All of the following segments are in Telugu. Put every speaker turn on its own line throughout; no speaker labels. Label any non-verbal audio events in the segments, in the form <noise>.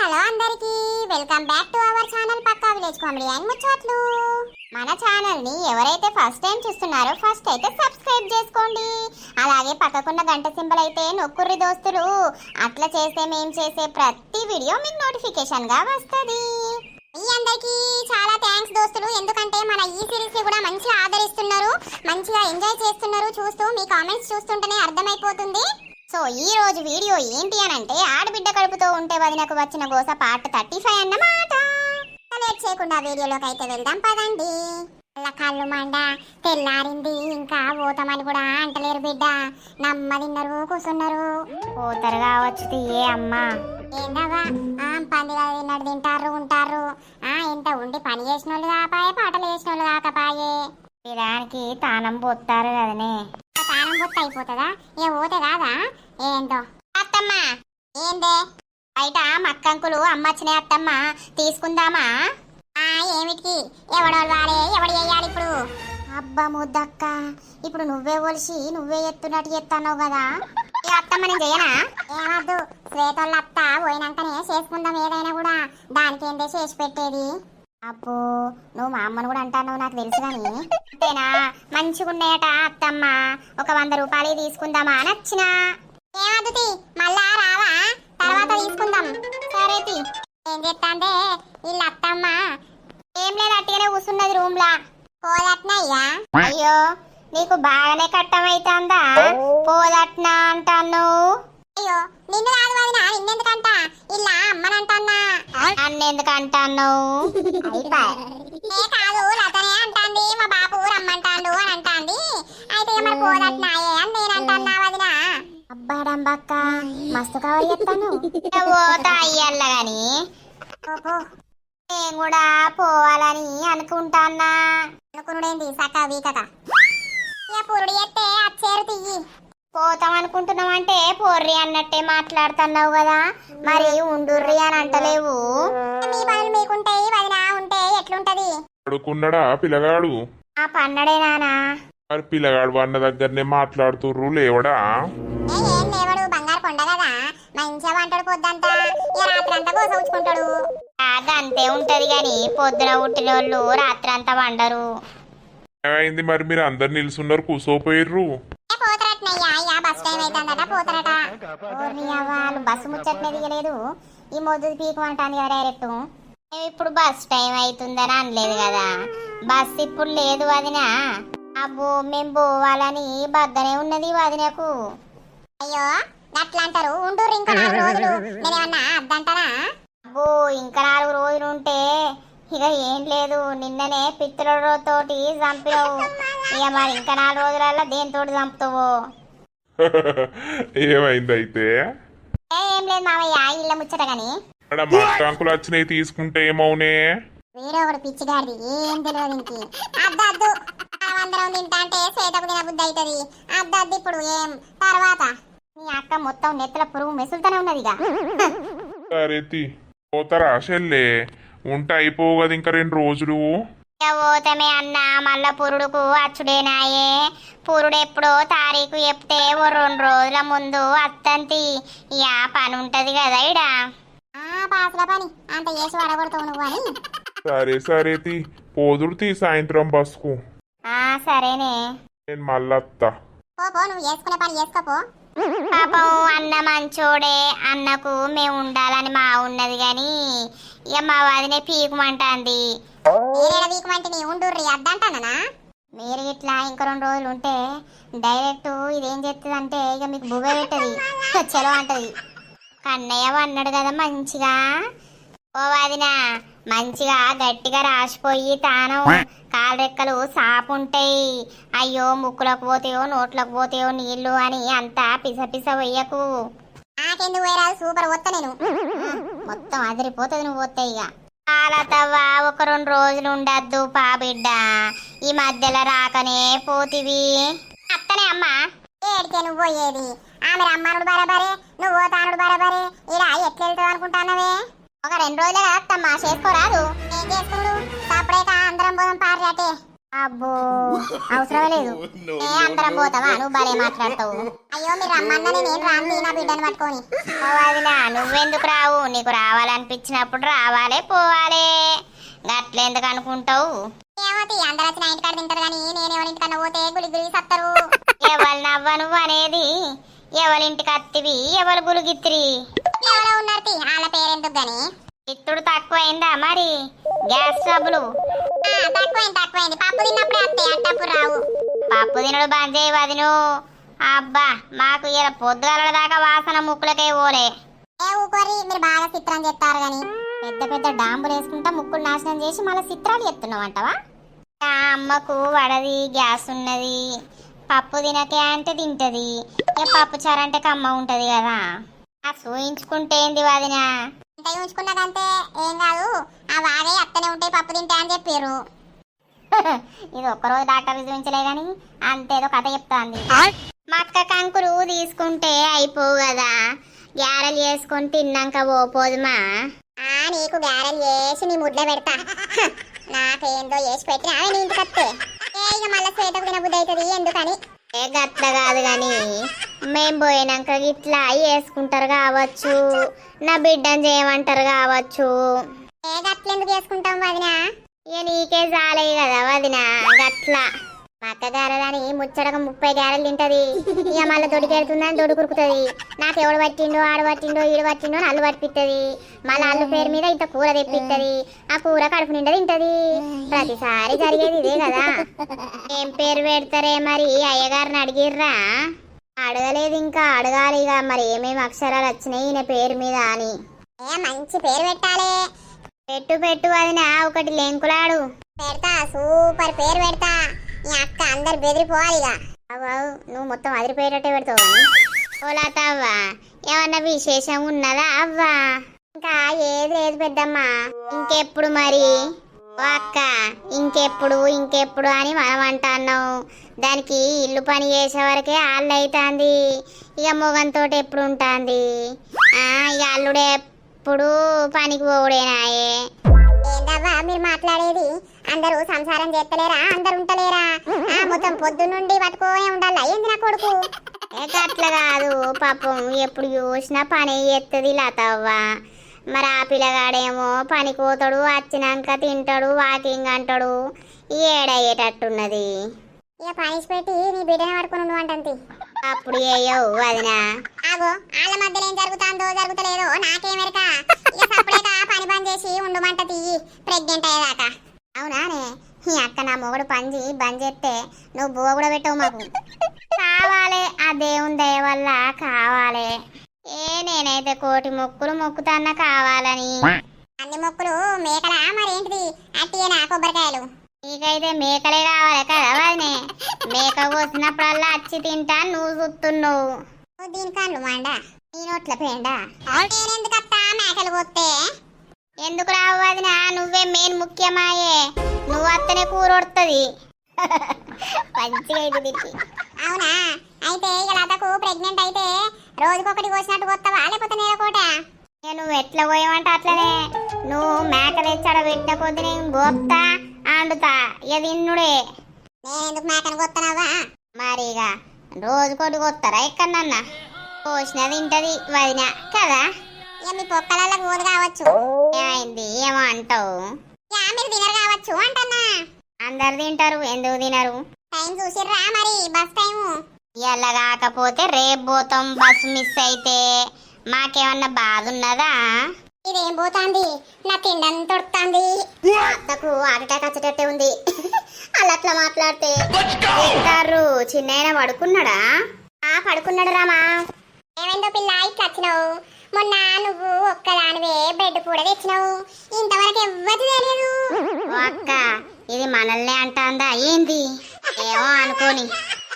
హలో అందరికి welcome back to our channel Pakka village comedy and ముచ్చట్లు. మన ఛానల్ని ఎవరైతే ఫస్ట్ టైం చూస్తున్నారో ఫస్ట్ అయితే సబ్స్క్రైబ్ చేసుకోండి. అలాగే పక్కకున్న గంట సింబల్ అయితే నొక్కుర్రి దోస్తులు. అట్లా చేస్తే మేము చేసే ప్రతి వీడియో మీకు నోటిఫికేషన్గా వస్తుంది. మీ అందరికీ చాలా థ్యాంక్స్ దోస్తులు. ఎందుకంటే మన ఈ సిరీస్ కూడా మంచిగా ఆదరిస్తున్నారు మంచిగా ఎంజాయ్ చేస్తున్నారు. చూస్తూ మీ కామెంట్స్ చూస్తుంటేనే అర్థమైపోతుంది. సో ఈ రోజు వీడియో ఏంటి అని అంటే ఆడబిడ్డ కడుపుతో ఉంటే వదినకు వచ్చిన గోస పార్ట్ థర్టీ ఫైవ్ అన్నమాట లేట్ చేయకుండా వీడియోలోకి అయితే వెళ్దాం పదండి. కళ్ళు మండ తెల్లారింది ఇంకా పోతామని కూడా అంటలేరు బిడ్డ. నమ్మదిన్నారు కూర్చున్నారు పోతారు కావచ్చు తీయే అమ్మా. ఏందవ్వా? పందిగా తిన్నాడు తింటారు ఉంటారు. ఆ ఇంత ఉండి పని చేసిన వాళ్ళు కాపాయే పాటలు చేసిన వాళ్ళు కాకపాయే దానికి తానం పోతారు కదనే. తానం పొత్తు అయిపోతుందా ఏ పోతే కాదా? ఏందో? అత్తమ్మ! ఏందే? బయట మక్కంకులు అమ్మచ్చినే అత్తమ్మ. తీసుకుందామా? ఆ ఏమిటికి? ఎవడోళ్ళు వాడే ఎవడు వేయాలి ఇప్పుడు? అబ్బా ముద్దక్క ఇప్పుడు నువ్వే ఒలిసి నువ్వే ఎత్తున్నట్టు ఎత్తన్నావు కదా. ఈ అత్తమ్మ నేను చేయనా? ఏమద్దు. శ్వేతోళ్ళ అత్త పోయినాకనే చేసుకుందాం ఏదైనా కూడా. దానికేందే చేసి పెట్టేది? అబ్బో నువ్వు మా అమ్మను కూడా అంటావు నాకు తెలుసు కానీ అంతేనా? మంచిగున్నాయట అత్తమ్మ. ఒక వంద రూపాయలు తీసుకుందామా నచ్చినా ఏమద్దుతి మళ్ళా రావా? తర్వాత తీసుకుందాం. సరే. ఏం చెప్తాందే వీళ్ళ అత్తమ్మ. ఏం లేదు అట్టిగానే కూర్చున్నది రూమ్ లా పోదట్నయ్యా? అయ్యో నీకు బాగానే కట్టమైతుందా? పోదట్నా అంటాను అయ్యో నిన్ను రాదు వదినా నిన్నెందుకంట ఇలా అమ్మనంటన్నా అంటాను ఏ కాదు లతనే అంటాంది మా బాబు రమ్మంటాండు అని అంటాంది. అయితే మరి పోదట్నాయే అని నేను అంటన్నా వదినా. అబ్బాడంబక్క మస్తు కవర్ చెప్తాను పోతా అయ్యల్ల గాని. నేను కూడా పోవాలని అనుకుంటానా అనుకునుడేంది సకా వీకక? పురుడు ఎత్తే అచ్చేరు తియ్యి. పోతాం అనుకుంటున్నాం అంటే పోర్రి అన్నట్టే మాట్లాడుతున్నావు కదా. మరి ఉండుర్రి అని అంటలేవు. పనులు మీకుంటాయి వదినా ఉంటే ఎట్లుంటది?
పడుకున్నాడా పిల్లగాడు?
ఆ పన్నడే నానా.
మరి పిల్లగాడు అన్న దగ్గరనే మాట్లాడుతుర్రు లేవడా?
ఏ లేవడు బంగారు కొండ కదా. మంచిగా వంటడు పొద్దంతా. ఇక రాత్రంతా కోసవుచుకుంటాడు అంతే ఉంటది గాని పొద్దున పుట్టినోళ్ళు రాత్రంతా వండరు.
ఏమైంది మరి? మీరు అందరు నిల్చున్నారు కూసోపోయిర్రు.
పోతరట్నయ్యా బస్ టైం అవుతుందట పోతరట. వాళ్ళు బస్సు ముచ్చట్నే దిగలేదు. ఈ మొద్దు పీకమంటాను కదా డైరెక్ట్ మేము ఇప్పుడు బస్ టైం అవుతుందని అనలేదు కదా. బస్ ఇప్పుడు లేదు వదినా. అబ్బో మేము పోవాలని బగ్గనే ఉన్నది వదినకు. అయ్యో అట్లా అంటారు. ఉండు ఇంకా నాలుగు రోజులు. నేనేమన్నా అద్దంటానా? అబ్బో ఇంకా నాలుగు రోజులు ఉంటే ఇక ఏం లేదు. నిన్ననే పిత్రులతోటి చంపినావు. ఇక మరి ఇంకా నాలుగు రోజులలో దేనితోటి చంపుతావు? <laughs> ఏమైందైతే? లేదు మామయ్య ఇళ్ళ ముచ్చట గాని.
అక్కడ మక్కాంకులు వచ్చినాయి తీసుకుంటే ఏమవునే?
వేరే ఒకటి పిచ్చిగాడిది ఏం తెలియదు ఇంకి అద్దు అద్దు. అందరం తింటా అంటే శ్వేతకు తిన బుద్ధి అవుతుంది అద్దు అద్దు ఇప్పుడు ఏం? తర్వాత. నీ అక్క మొత్తం నెత్తల పురుగు మెసులుతూనే ఉన్నదిగా
సరే తి. పోతారా చెల్లే? ఉంటే అయిపోవు కదా ఇంకా రెండు రోజులు.
పోతమే అన్న మళ్ళా పురుడుకు అచ్చుడేనాయే పురుడు ఎప్పుడో తారీఖు చెప్తే ఓ రెండు రోజుల ముందు అత్తంతి. ఇక పని ఉంటది కదా ఇడ పాసల పని. అంత చేసి వడగొడతావు నువ్వు అని.
సరే సరే తి. పోదురు తీ సాయంత్రం బస్కు
సరేనే.
నేను మళ్ళత్తా.
పో పో నువ్వు చేసుకునే పని చేసుకోపో పాపం అన్న మంచోడే. అన్నకు మేము ఉండాలని మా ఉన్నది గాని ఇక మా వదినే పీకుమంటాంది. ఉండుర్రి అద్దంటానా మీరు ఇట్లా ఇంకో రెండు రోజులు ఉంటే డైరెక్ట్ ఇదేం చేస్తుంది అంటే ఇక మీకు బుగ పెట్టది చెలవ అంటది. కన్నయ్య అన్నాడు కదా మంచిగా. ఓ వదినా మంచిగా గట్టిగా రాసిపోయి తాను. కాలరెక్కలు సాపుంటాయి. అయ్యో ముక్కులకు పోతాయో నోట్లకు పోతాయో నీళ్ళు అని అంతా పిస నాకెందుకు వేరాదు సూపర్ వస్తా నేను. మొత్తం అదిరిపోతుంది నువ్వు వస్తే ఇక. కాలతవ్వా ఒక రెండు రోజులు ఉండద్దు పా బిడ్డ. ఈ మధ్యలో రాకనే పోతివి. అత్తనే అమ్మా ఏడికే నువ్వు పోయేది? ఆమె రమ్మనుడు బరాబరే నువ్వు పోతానుడు బరాబరే ఇలా ఎట్లా వెళ్తావు అనుకుంటానవే? ఒక రెండు రోజులే అత్తమ్మా చేసుకోరాదు. ఏం చేసుకున్నాడు తప్పుడేక అందరం పోదాం పార్టీ అబ్బో <laughs> అవసరం లేదు. <laughs> ఏ అందరం పోతావా? నువ్వు భలే మాట్లాడతావు. <laughs> అయ్యో మీరు రమ్మన్నా నేను రాంది నా బిడ్డను పట్టుకొని. వదినా నువ్వెందుకు రావు? నీకు రావాలనిపించినప్పుడు రావాలే పోవాలే. గట్లెందుకు అనుకుంటావు? ఏమోతి అందరూ వచ్చి నా ఇంటికాడ తింటారు కానీ నేను ఎవరి ఇంటికన్నా పోతే గులి సత్తరు. ఎవరు నవ్వ నువ్వు అనేది ఎవరింటికి అత్తివి? ఎవరు గులుగిత్తిరి ఎవరో ఉన్నారు వాళ్ళ పేరెందుకు గాని. ఇత్తుడు తక్కువైందా మరి? గ్యాస్ ట్రబుల్ తక్కువైంది తక్కువైంది. పప్పు తిన్నప్పుడే వస్తాయి అట్టప్పుడు రావు. పప్పు తినడు బంద్ చేయి వదిను. అబ్బా మాకు ఇలా పొద్దుగాల దాకా వాసన ముక్కులకే పోలే. ఏ ఊకోరి మీరు బాగా చిత్రం చేస్తారు గాని. పెద్ద పెద్ద డాంబులు వేసుకుంటా ముక్కులు నాశనం చేసి మళ్ళీ చిత్రాలు చెప్తున్నావు అంటవా ఆ అమ్మకు వడది గ్యాస్ ఉన్నది. పప్పు తినకే అంటే తింటది. పప్పు చారు అంటే కమ్మ ఉంటది కదా. ఆ చూయించుకుంటే ఏంది వదినా? చూయించుకున్నాకంటే ఏం కాదు. ఆ వాగే అత్తనే ఉంటాయి పప్పు తింటే అని చెప్పారు <laughs> ఇది ఒక్కరోజు డాక్టర్ చూపించలే గాని అంతేదో కథ చెప్తాంది. మక్క కంకులు తీసుకుంటే అయిపోవు కదా. గ్యారెలు చేసుకొని తిన్నాక పోపోదుమా నీకు గ్యారెలు చేసి నీ ముడ్ల పెడతా. <laughs> నాకేందో చేసి పెట్టినా నీ ఇంటికి వస్తే ఏ ఇక మళ్ళీ శ్వేతకు తినబుద్ధి అవుతుంది ఎందుకని? ఏ గట్ల కాదు గాని మేం పోయినాక ఇట్లా వేసుకుంటారు కావచ్చు నా బిడ్డని చేయమంటారు కావచ్చు. ఏ గట్లెందుకు చేసుకుంటాం వదినా? ఇక నీకే జాలే కదా వదిన గట్లా. మా అక్క గారదని ముచ్చడక ముప్పై గారెలు తింటది. ఇక మళ్ళీ దొడికెడుతుందని దొడి కురుకుతుంది. నాకు ఎవడు పట్టిండో ఆడు పట్టిండో ఈడు పట్టిండో అల్లు పట్టిస్తుంది మళ్ళీ అల్లు పేరు మీద ఇంత కూర తెప్పిస్తుంది ఆ కూర కడుపు నిండా తింటది. ప్రతిసారి జరిగేది ఇదే కదా. ఏం పేరు పెడతారే మరి? అయ్యగారిని అడిగిర్రా? అడగలేదు ఇంకా అడగాలి ఇక. మరి ఏమేమి అక్షరాలు వచ్చినాయి ఈయన పేరు మీద అని. ఏ మంచి పేరు పెట్టాలి. పెట్టు పెట్టు వదినా ఒకటి లెంకులాడు పెడతా సూపర్ పేరు పెడతా. ఈ అక్క అందరు బెదిరిపోవాలి ఇక. నువ్వు మొత్తం అదిరిపోయేటట్టే పెడతావు ఓలాత అవ్వా ఏమన్నా విశేషం ఉన్నదా? అవ్వా. ఇంకా ఏది లేదు పెద్దమ్మా. ఇంకెప్పుడు మరి? అక్క ఇంకెప్పుడు ఇంకెప్పుడు అని మనం అంటున్నాం దానికి ఇల్లు పని చేసే వరకే ఆళ్ళు అవుతుంది ఇక మొగంతో ఎప్పుడు ఉంటుంది? ఇక అల్లుడే ఎప్పుడు పనికి పోవుడేనాయే ఏందవ్వా మీరు మాట్లాడేది? అందరూ సంసారం చేస్తలేరా? అందరు ఉంటలేరా? ఆ మొత్తం పొద్దు నుండి పట్టుకోనే ఉండాలా? ఏంది నా కొడుకు? అట్లా కాదు పాపం ఎప్పుడు చూసినా పని ఎత్తది లతవ్వ. మరి ఆ పిల్లగాడేమో పనికి పోతాడు వచ్చినాక తింటాడు వాకింగ్ అంటాడు ఏడయ్యేటట్టున్నది. ఇక పనిష్ పెట్టి నీ బిడ్డను పడుకుని ఉండు అంటుంది. అప్పుడు ఏయవు వదినా. ఆగో వాళ్ళ మధ్యలో ఏం జరుగుతుందో జరుగుతలేదో నాకేమెరక ఇక సపరేట్ పని బంద్ చేసి ఉండమంట తీయి. ప్రెగ్నెంట్ అయ్యేదాకా. అవునానే ఈ అక్క నా మొగుడు పంచి బంద్ చేస్తే నువ్వు బువ్వ కూడా పెట్టవు మాకు. కావాలే ఆ దేవుని దయ వల్ల కావాలే. ఏ నేనైతే కోటి మొక్కులు మొక్కుతాన్నా కావాలని? అన్ని మొక్కులు మేకలా? మరేంటిది? అట్టియేనా కొబ్బరికాయలు. నీకైతే మేకలే కావాలి కదా వదినే మేక కోసినప్పుడల్లా అచ్చి తింటా నువ్వు చూస్తున్నావు దీని కళ్ళు మాండా? నీ నోట్ల పేండా? నేనెందుకు అత్తా మేకలు కోస్తే ఎందుకు రావు వదినా? నువ్వే మెయిన్ ముఖ్యమాయే. నువ్వు అత్తనే కూర వడుతుంది మంచిగా ఇది దీనికి. అవునా? అయితే ఇక లతకు ప్రెగ్నెంట్ అయితే రోజుకొకటి కోసినట్టు కొత్తవా? లేకపోతే నేరకోట నువ్వు ఎట్లా పోయావంటే అట్లనే. నువ్వు మేక తెచ్చాడ పెట్టిన కొద్ది నేను గోప్తా ఆండుతా ఇక తిన్నుడే. నేను ఎందుకు మేకను కొత్తనావా మరి ఇక రోజుకోటి కొత్తారా ఎక్కడన్నా కోసిన తింటది వదిన. కదా? ఇక మీ పొక్కలలో పోదు కావచ్చు. ఏమైంది? ఏమో అంటావు. మీరు తినరు కావచ్చు అంటన్నా. అందరు తింటారు ఎందుకు తినరు? టైం చూసిర్రా మరి బస్ టైము. ఇలా కాకపోతే రేపు పోతాం బస్ మిస్ అయితే. మాకేమన్నా బాధ ఉన్నదా? ఇదేం పోతాంది? నా తిండని తొడుతాంది. అత్తకు అటాక్ వచ్చేటట్టే ఉంది. అలా అట్లా మాట్లాడితే. తింటారు చిన్న పడుకున్నాడా? ఆ పడుకున్నాడు రామా. ఏమైందో పిల్ల ఇట్లా వచ్చినావు? మొన్న నువ్వు ఒక్కదానివే బెడ్ కూడా తెచ్చినావు. ఇంతవరకు ఎవ్వరు తెలియదు. అక్క ఇది మనల్నే అంటాందా? ఏంది? ఏమో అనుకోని.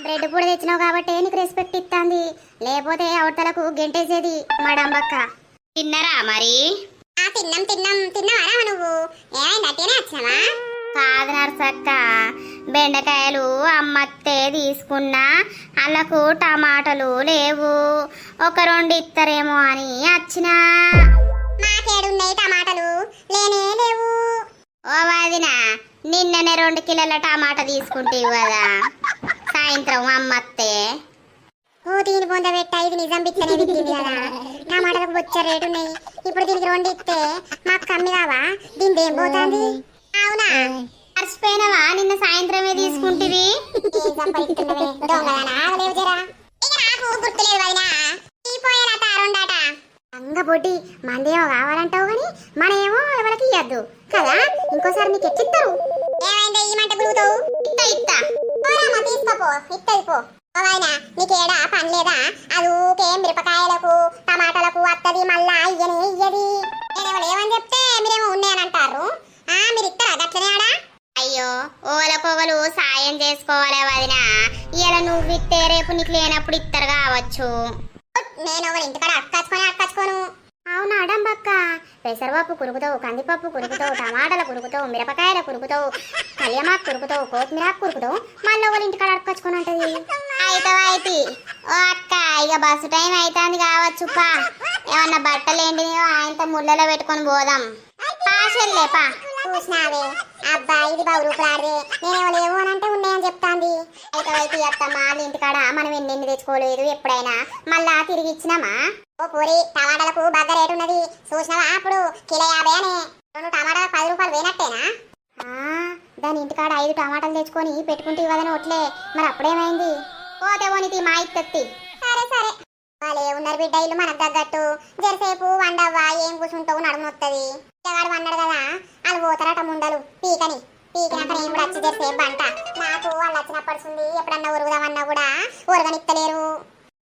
బ్రెడ్ కూడా తెచ్చినావు కాబట్టి నీకు రెస్పెక్ట్ ఇస్తాంది. లేకపోతే అవతలకు గెంటేసేది మడంబక్క. తిన్నరా మరి? ఆ తిన్నాం తిన్నాం. తిన్నావా నువ్వు? ఏమైంది? అట్టేనే వచ్చినావా? కాదు నర్సక్క బెండకాయలు అమ్మత్తే తీసుకున్నా అల్లకు టమాటాలు లేవు. ఒక రెండు ఇత్తరేమో అని వచ్చినా మాకేడున్నాయి టమాటాలు లేనే లేవు. ఓ వాదిన నిన్ననే రెండు కిలోల టమాటా తీసుకుంటే కదా. సాయంత్రం అమ్మత్తే. ఓ దీని బొంద పెట్ట ఇది నిజం కదా. టమాటాలకు బొచ్చ రేటు ఉన్నాయి ఇప్పుడు దీనికి రెండు ఇస్తే మాకు కమ్మి కావా దీని ఏం పోతుంది? అవునా? మర్చిపోయినావా? నిన్న సాయంత్రమే తీసుకుంటివి. అంగబొడ్డి మందేమో కావాలంటావు మనమేమో ఎవరికి ఇవ్వద్దు కదా? ఇంకోసారి నీకు ఎట్టిస్తారు ఏమైందా? ఈ మంట గురుగుతావు ఇత్త ఇత్త. పోరామా తీసుకోపో ఇత్తది పో. ఓవైనా నీకేడా పని లేదా? అది ఊకే మిరపకాయలకు టమాటాలకు వత్తది మళ్ళా ఇయ్యనే ఇయ్యది. ఏమని చెప్తే మీరేమో ఉన్నాయనంటారు ఆ మీరు ఇస్తారా గట్లనే ఆడా అయ్యో ఓలకొవలు సాయం చేసుకోవాలి వదిన. ఇలా నువ్వు ఇస్తే రేపు నీకు లేనప్పుడు ఇస్తారు కావచ్చు. నేను ఒకరి ఇంటికాడ అక్కచ్చుకొని అక్కచ్చుకోను అవునా అడంబక్క? పెసరపప్పు కురుకుతావు కందిపప్పు కురుకుతావు టమాటాలు కురుకుతావు మిరపకాయలు కురుకుతావు కళ్యమాకు కురుకుతావు కొత్తిమీరాకు కురుకుతావు మళ్ళీ ఒకరి ఇంటికాడ అక్కచ్చుకొని ఉంటుంది. అయితే అయితే. ఓ అక్క ఇక బస్సు టైం అవుతుంది కావచ్చు పా. ఏమన్నా బట్టలు ఏంటినాయో ఆయనతో ముళ్ళలో పెట్టుకొని పోదాం. పాషల్లే పా. చూసినావే? అబ్బా ఇది బాబు రూపులాడదే నేనేమో లేవు అని అంటే ఉన్నాయని చెప్తాంది. అయితే వైపు అత్తమ్మ వాళ్ళ ఇంటికాడ మనం ఎన్ని తెచ్చుకోలేదు ఎప్పుడైనా. మళ్ళా తిరిగి ఇచ్చినామా? ఓ పూరి టమాటాలకు బాగా రేటు ఉన్నది. చూసినావా అప్పుడు? కిలో యాభై అని. రెండు టమాటాలకు పది రూపాయలు పోయినట్టేనా? దాని ఇంటికాడ ఐదు టమాటాలు తెచ్చుకొని పెట్టుకుంటే ఇవ్వదని ఒట్లే. మరి అప్పుడేమైంది? పోతే పోనీ మా ఇత్తి సరే సరే. వాళ్ళే ఉన్నారు బిడ్డ ఇల్లు మనకు తగ్గట్టు. జరసేపు వండవ్వా ఏం కూర్చుంటావు నడుము వస్తుంది పిల్లగాడు అన్నాడు కదా వాళ్ళు పోతారట ముండలు పీకని పీకినాక నేను కూడా వచ్చి జరసేపు అంట నాకు వాళ్ళు వచ్చినప్పటి ఎప్పుడన్నా ఉరుగుదామన్నా కూడా ఉరగనిత్తలేరు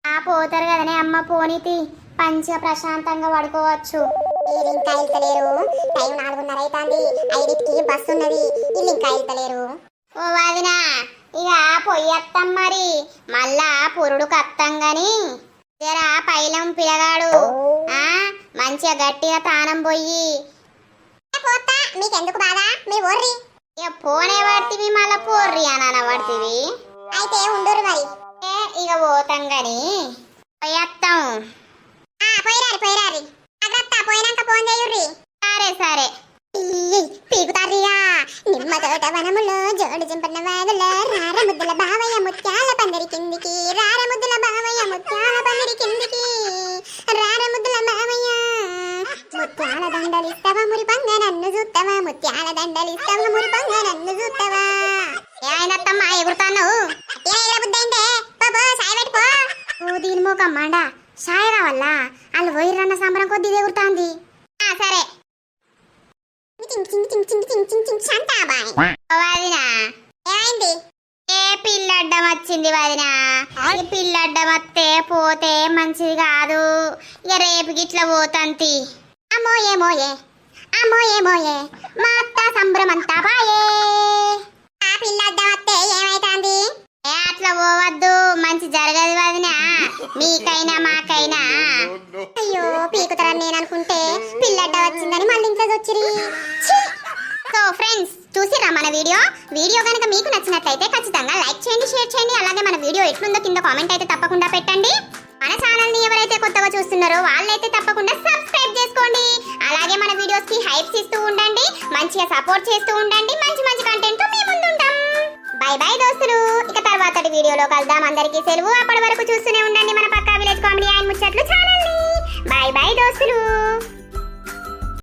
ఆ పోతారు కదనే అమ్మ పోనీతి. మంచిగా ప్రశాంతంగా పడుకోవచ్చు. వీళ్ళు ఇంకా వెళ్తలేరు. టైం నాలుగున్నర అవుతుంది ఐదింటికి బస్సు ఉన్నది వీళ్ళు ఇంకా వెళ్తలేరు. ఓ వదినా ఇక పొయ్యత్తం మరి. మళ్ళా పురుడు కత్తం కానీ జరా పైలం పిలగాడు. ఆ మంచిగా గట్టిగా తానం పోయి పోతా మీకెందుకు బాధ? మీరు ఓర్రి. ఇక పోనే పడితివి మళ్ళా పోర్రి అని అనబడితివి. అయితే ఉండరు మరి. ఏ ఇక పోతాం గాని. పోయేత్తాం. పోయిరారి పోయిరారి. అగ్రత్త పోయినాక ఫోన్ చేయుర్రి. సరే సరే. పీకుతారిగా నిమ్మ తోట వనములో జోడు చింపన్న వాగుల రార ముద్దుల బావయ్య ముత్యాల పందిరి కిందికి రార ముద్దుల బావయ్య ముత్యాల పందిరి కిందికి రార ముద్దుల బావయ్య. ముత్యాల దండలిస్తావా మురిపంగా నన్ను చూస్తావా ముత్యాల దండలిస్తావా మురిపంగా నన్ను చూస్తావా ఏమైందత్తమ్మా ఎగురుతాను బుద్ధైందే? బాబో పెట్టుకో ఓ దీని మోకమ్మాండా? సాయ కావాలా వాళ్ళు పోయిరన్న సంబరం కొద్ది ఎగురుతాంది. ఆ సరే వదినా. ఏమైంది? ఏ పిల్లడ్డం వచ్చింది వదినా. ఈ పిల్లడ్డం వస్తే పోతే మంచిది కాదు. ఇక రేపు గిట్ల పోతంతి. అమ్మో ఏమోయే అమ్మో ఏమోయే మా అత్త సంబరమంతా బాయే. ఆ పిల్లడ్డం వస్తే ఏమైతాంది? అట్లా పోవద్దు. మంచి జరగదు వదినా. మీకైనా మాకైనా. అయ్యో పీకుతారని నేను అనుకుంటే పిల్లడ్డ వచ్చిందని మళ్ళీ ఇంట్లో వచ్చిరి సో ఫ్రెండ్స్ చూసిరా మన వీడియో? వీడియో కనుక మీకు నచ్చినట్లయితే ఖచ్చితంగా లైక్ చేయండి షేర్ చేయండి. అలాగే మన వీడియో ఎట్లుందో కింద కామెంట్ అయితే తప్పకుండా పెట్టండి. మన ఛానల్ని ఎవరైతే కొత్తగా చూస్తున్నారో వాళ్ళైతే తప్పకుండా సబ్స్క్రైబ్ చేసుకోండి. అలాగే మన వీడియోస్కి హైప్స్ ఇస్తూ ఉండండి. మంచిగా సపోర్ట్ చేస్తూ ఉండండి. మంచి మంచి కంటెంట్ మీ ముందుంటాం. బై బై దోస్తులు. ఇక తర్వాతటి వీడియోలో కలుద్దాం. అందరికీ సెలవు. అప్పటి వరకు చూస్తూనే ఉండండి మన పక్కా విలేజ్ కామెడీ ఆయన ముచ్చట్లు ఛానల్ని. బై బై దోస్తులు.